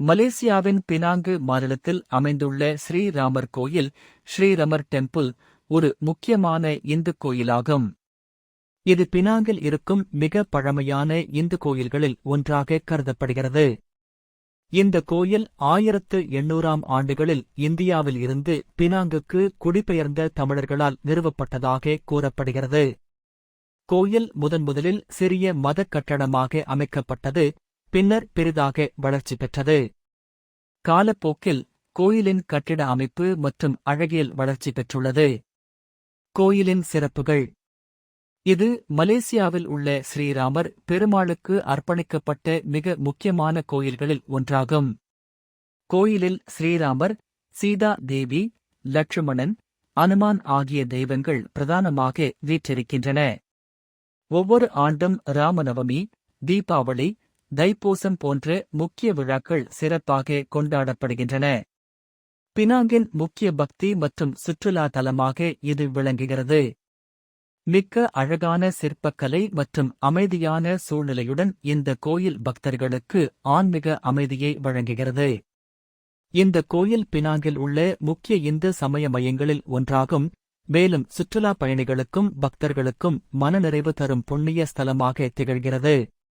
மலேசியாவின் பினாங்கு மாநிலத்தில் அமைந்துள்ள ஸ்ரீராமர் கோயில் ஸ்ரீரமர் டெம்பிள் ஒரு முக்கியமான இந்து கோயிலாகும். இது பினாங்கில் இருக்கும் மிக பழமையான இந்து கோயில்களில் ஒன்றாக கருதப்படுகிறது. இந்த கோயில் ஆயிரத்து எண்ணூறாம் ஆண்டுகளில் இந்தியாவில் இருந்து பினாங்குக்கு குடிபெயர்ந்த தமிழர்களால் நிறுவப்பட்டதாக கூறப்படுகிறது. கோயில் முதன்முதலில் சிறிய மதக் கட்டடமாக அமைக்கப்பட்டது பின்னர் பெரிதாக வளர்ச்சி பெற்றது. காலப்போக்கில் கோயிலின் கட்டிட அமைப்பு மற்றும் அழகியல் வளர்ச்சி பெற்றுள்ளது. கோயிலின் சிறப்புகள். இது மலேசியாவில் உள்ள ஸ்ரீராமர் பெருமாளுக்கு அர்ப்பணிக்கப்பட்ட மிக முக்கியமான கோயில்களில் ஒன்றாகும். கோயிலில் ஸ்ரீராமர் சீதா தேவி லட்சுமணன் அனுமான் ஆகிய தெய்வங்கள் பிரதானமாக வீற்றிருக்கின்றன. ஒவ்வொரு ஆண்டும் ராமநவமி தீபாவளி தைப்பூசம் போன்ற முக்கிய விழாக்கள் சிறப்பாக கொண்டாடப்படுகின்றன. பினாங்கின் முக்கிய பக்தி மற்றும் சுற்றுலா தலமாக இது விளங்குகிறது. மிக்க அழகான சிற்பக்கலை மற்றும் அமைதியான சூழ்நிலையுடன் இந்த கோயில் பக்தர்களுக்கு ஆன்மீக அமைதியை வழங்குகிறது. இந்த கோயில் பினாங்கில் உள்ள முக்கிய இந்து சமய மையங்களில் ஒன்றாகும். மேலும் சுற்றுலா பயணிகளுக்கும் பக்தர்களுக்கும் மனநிறைவு தரும் புண்ணிய ஸ்தலமாக திகழ்கிறது.